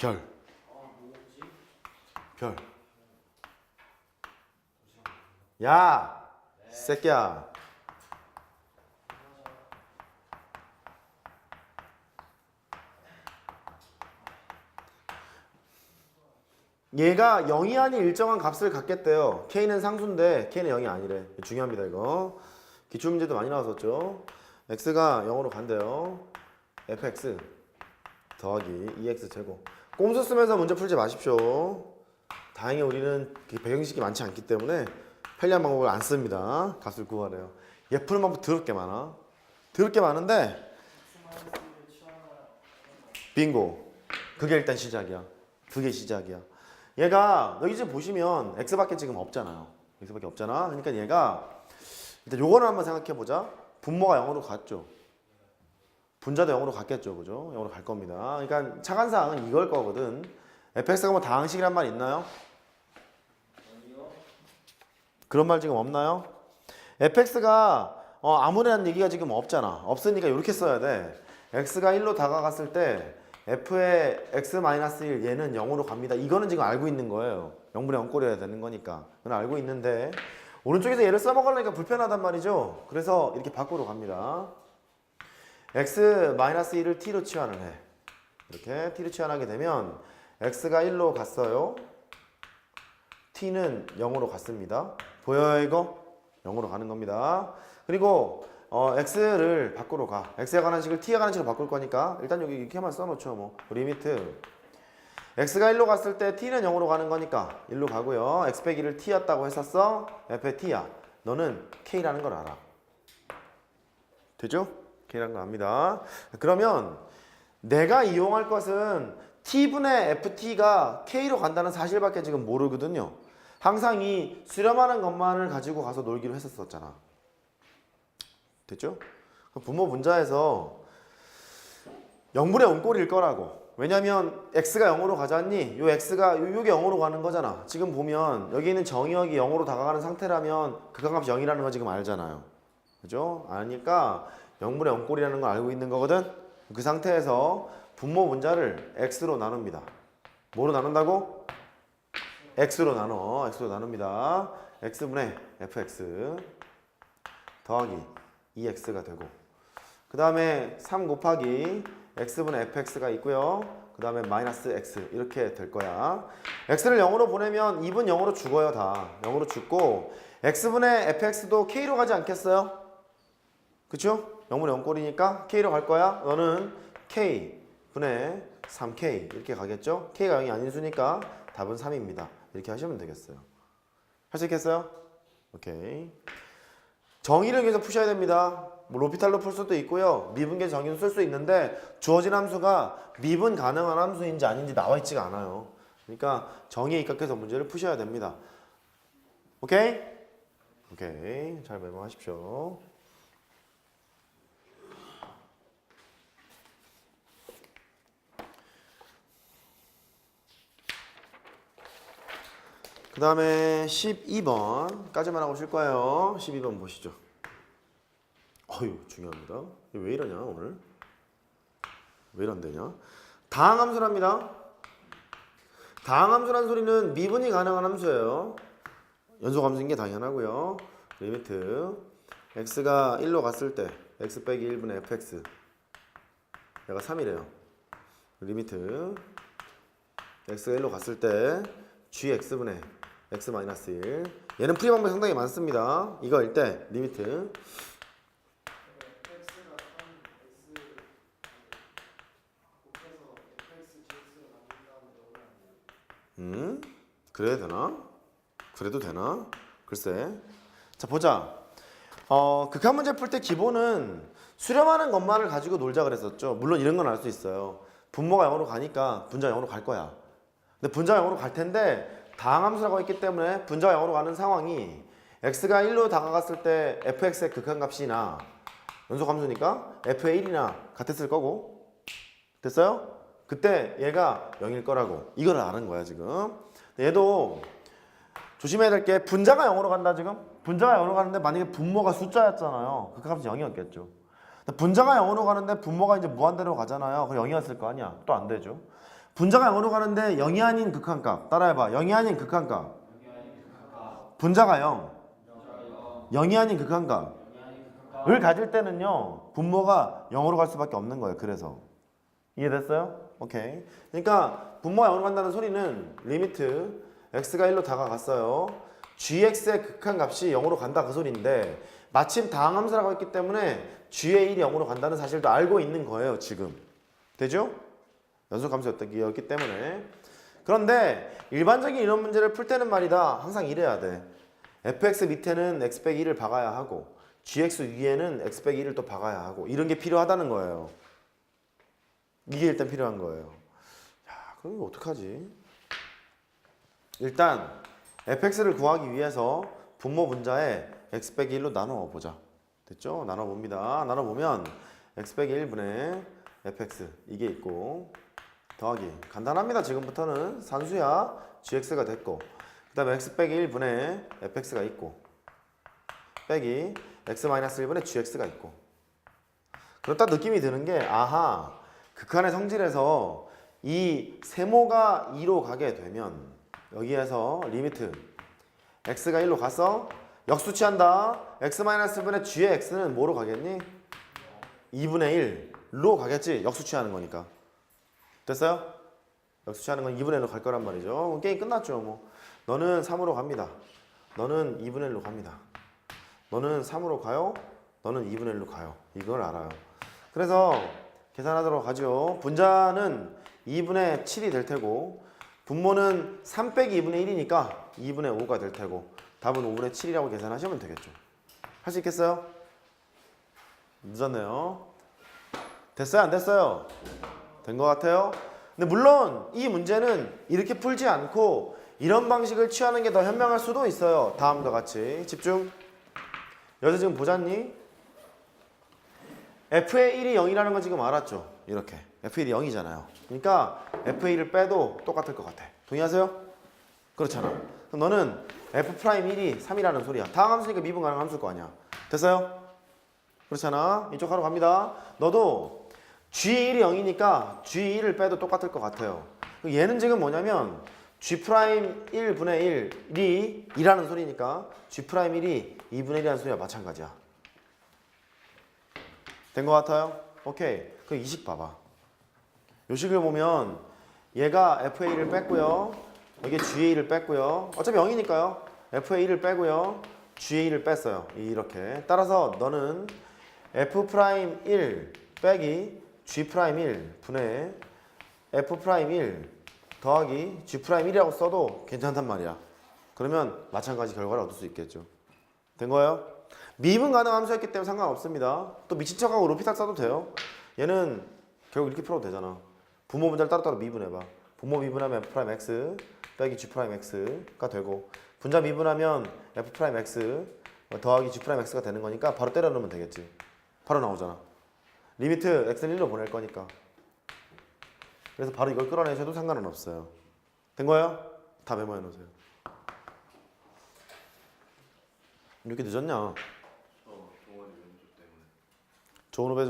별. 별. 야, 새끼야. 얘가 0이 아닌 일정한 값을 갖겠대요. k는 상수인데 k는 0이 아니래. 중요합니다 이거. 기출 문제도 많이 나왔었죠. x가 0으로 간대요. fx 더하기 2x 제곱. 꼼수 쓰면서 문제 풀지 마십시오. 다행히 우리는 그 배경식이 많지 않기 때문에 편리한 방법을 안 씁니다. 값을 구하래요. 얘 푸는 방법 더럽게 많아. 더럽게 많은데 빙고. 그게 일단 시작이야. 그게 시작이야. 얘가 여기 지금 보시면 x밖에 지금 없잖아요. x밖에 없잖아. 그러니까 얘가 일단 요거를 한번 생각해 보자. 분모가 0으로 갔죠. 분자도 0으로 갔겠죠. 그죠? 0으로 갈 겁니다. 그러니까 차관사항은 이걸 거거든. fx가 뭐 다항식이란 말 있나요? 그런 말 지금 없나요? fx가 어, 아무래는 얘기가 지금 없잖아. 없으니까 이렇게 써야 돼. x가 1로 다가갔을 때 f의 x-1 얘는 0으로 갑니다. 이거는 지금 알고 있는 거예요. 0분의 0 꼴이어야 되는 거니까. 그건 알고 있는데 오른쪽에서 얘를 써먹으려니까 불편하단 말이죠. 그래서 이렇게 밖으로 갑니다. X-1을 t로 치환을 해. 이렇게 t로 치환하게 되면 x가 1로 갔어요. t는 0으로 갔습니다. 보여요 이거? 0으로 가는 겁니다. 그리고 어, x를 밖으로 가. x에 관한 식을 t에 관한 식으로 바꿀 거니까 일단 여기 이렇게만 써놓죠. 뭐 리미트 x가 1로 갔을 때 t는 0으로 가는 거니까 1로 가고요. x 빼기 1을 t였다고 했었어. f의 t야. 너는 k라는 걸 알아. 되죠? 거 압니다. 그러면 내가 이용할 것은 t분의 ft가 k로 간다는 사실밖에 지금 모르거든요. 항상 이 수렴하는 것만을 가지고 가서 놀기로 했었었잖아. 됐죠? 분모 분자에서 0분의 0꼴일 거라고. 왜냐면 x가 0으로 가잖니? 요 x가 요- 요게 0으로 가는 거잖아. 지금 보면 여기 있는 정의역이 0으로 다가가는 상태라면 극한값이 0이라는 거 지금 알잖아요. 그죠? 아니까 0분의 0꼴이라는 걸 알고 있는 거거든. 그 상태에서 분모 분자를 x로 나눕니다. 뭐로 나눈다고? x로 나눠. x로 나눕니다. x분의 fx 더하기 2x가 되고 그 다음에 3 곱하기 x분의 fx가 있고요. 그 다음에 마이너스 x 이렇게 될 거야. x를 0으로 보내면 2분 0으로 죽어요 다. 0으로 죽고 x분의 fx도 k로 가지 않겠어요? 그쵸? 0분의 0꼴이니까 k로 갈 거야. 너는 k분의 3k 이렇게 가겠죠? k가 0이 아닌 수니까 답은 3입니다. 이렇게 하시면 되겠어요. 할 수 있겠어요? 오케이. 정의를 위해서 푸셔야 됩니다. 뭐 로피탈로 풀 수도 있고요. 미분계 정의도 쓸수 있는데 주어진 함수가 미분 가능한 함수인지 아닌지 나와 있지가 않아요. 그러니까 정의에 입각해서 문제를 푸셔야 됩니다. 오케이? 오케이. 잘 메모하십시오. 그 다음에 12번까지만 하고 쉴 거예요. 12번 보시죠. 어휴, 중요합니다. 왜 이러냐, 오늘? 왜 이런데냐? 다항 함수랍니다. 다항 함수란 소리는 미분이 가능한 함수예요. 연속 함수인 게 당연하고요. 리미트 x가 1로 갔을 때 x 빼기 1분의 fx 얘가 3이래요. 리미트 x가 1로 갔을 때 gx분의 x 마이너스 1 얘는 풀이 방법이 상당히 많습니다. 이거일 때 리미트. 음 그래야 되나? 그래도 되나? 글쎄. 자 보자. 어 극한 문제 풀 때 기본은 수렴하는 것만을 가지고 놀자 그랬었죠. 물론 이런 건 알 수 있어요. 분모가 0으로 가니까 분자가 0으로 갈 거야. 근데 분자가 0으로 갈 텐데 다항함수라고 했기 때문에 분자가 0으로 가는 상황이 x가 1로 다가갔을 때 fx의 극한값이나 연속함수니까 f의 1이나 같았을 거고. 됐어요? 그때 얘가 0일 거라고. 이걸 아는 거야 지금. 얘도 조심해야 될 게 분자가 0으로 간다 지금. 분자가 0으로 가는데 만약에 분모가 숫자였잖아요. 극한값이 0이었겠죠. 분자가 0으로 가는데 분모가 이제 무한대로 가잖아요. 그럼 0이었을 거 아니야. 또 안 되죠 분자가 0으로 가는데 0이 아닌 극한값. 따라해봐. 0이 아닌 극한값. 분자가 0 0이 아닌 극한값을 가질 때는요 분모가 0으로 갈 수밖에 없는 거예요 그래서. 이해됐어요? 오케이. 그러니까 분모가 0으로 간다는 소리는 리미트 x가 1로 다가갔어요. gx의 극한값이 0으로 간다 그 소리인데 마침 다항함수라고 했기 때문에 g의 1이 0으로 간다는 사실도 알고 있는 거예요 지금. 되죠? 연속함수였기 때문에. 그런데 일반적인 이런 문제를 풀 때는 말이다. 항상 이래야 돼. Fx 밑에는 x 빼기 1을 박아야 하고 gx 위에는 x 빼기 1을 또 박아야 하고 이런 게 필요하다는 거예요. 이게 일단 필요한 거예요. 야 그럼 이거 어떡하지? 일단 fx를 구하기 위해서 분모 분자에 x 빼기 1로 나눠 보자. 됐죠? 나눠 봅니다. 나눠 보면 x 빼기 1분의 fx 이게 있고 더하기. 간단합니다. 지금부터는 산수야 gx가 됐고 그 다음에 x 빼기 1분의 fx가 있고 빼기 x 마이너스 1분의 gx가 있고. 그렇다 느낌이 드는 게 아하 극한의 성질에서 이 세모가 2로 가게 되면 여기에서 리미트 x가 1로 가서 역수치한다. x 마이너스 1분의 g의 x는 뭐로 가겠니? 2분의 1 로 가겠지 역수치하는 거니까 됐어요? 역수치하는 건 2분의 1로 갈 거란 말이죠. 그럼 게임 끝났죠. 뭐 너는 3으로 갑니다. 너는 2분의 1로 갑니다. 너는 3으로 가요. 너는 2분의 1로 가요. 이걸 알아요. 그래서 계산하도록 하죠. 분자는 2분의 7이 될 테고 분모는 3 빼기 2분의 1이니까 2분의 5가 될 테고 답은 5분의 7이라고 계산하시면 되겠죠. 할 수 있겠어요? 늦었네요. 됐어요? 안 됐어요? 된 것 같아요? 근데 물론 이 문제는 이렇게 풀지 않고 이런 방식을 취하는 게 더 현명할 수도 있어요. 다음과 같이 집중. 여기서 지금 보잖니? f의 1이 0이라는 건 지금 알았죠? 이렇게 f의 1이 0이잖아요. 그러니까 f의 1을 빼도 똑같을 것 같아. 동의하세요? 그렇잖아. 그럼 너는 f 프라임 1이 3이라는 소리야. 다항 함수니까 미분 가능 함수일 거 아니야. 됐어요? 그렇잖아. 이쪽 하러 갑니다. 너도 G1이 0이니까 G1을 빼도 똑같을 것 같아요. 얘는 지금 뭐냐면 G 프라임 1분의 1이 2라는 소리니까 G 프라임 1이 2분의 1이라는 소리와 마찬가지야. 된 것 같아요? 오케이. 그 이식 봐봐. 요 식을 보면 얘가 FA를 뺐고요. 여기 GA를 뺐고요. 어차피 0이니까요. FA를 빼고요. GA를 뺐어요. 이렇게. 따라서 너는 F 프라임 1 빼기 G 프라임 1 분의 F 프라임 1 더하기 G 프라임 1이라고 써도 괜찮단 말이야. 그러면 마찬가지 결과를 얻을 수 있겠죠. 된 거예요? 미분 가능 함수였기 때문에 상관없습니다. 또 미친 척하고 루피탁 써도 돼요. 얘는 결국 이렇게 풀어도 되잖아. 부모 분자를 따로따로 미분해봐. 부모 미분하면 F 프라임 X 빼기 G 프라임 X가 되고 분자 미분하면 F 프라임 X 더하기 G 프라임 X가 되는 거니까 바로 때려 넣으면 되겠지. 바로 나오잖아. 리미트 x는 1로 보낼 거니까. 그래서 바로 이걸 끌어내셔도 상관은 없어요. 된 거예요? 다 메모해 놓으세요. 이렇게 늦었냐? 좋은 후배 좀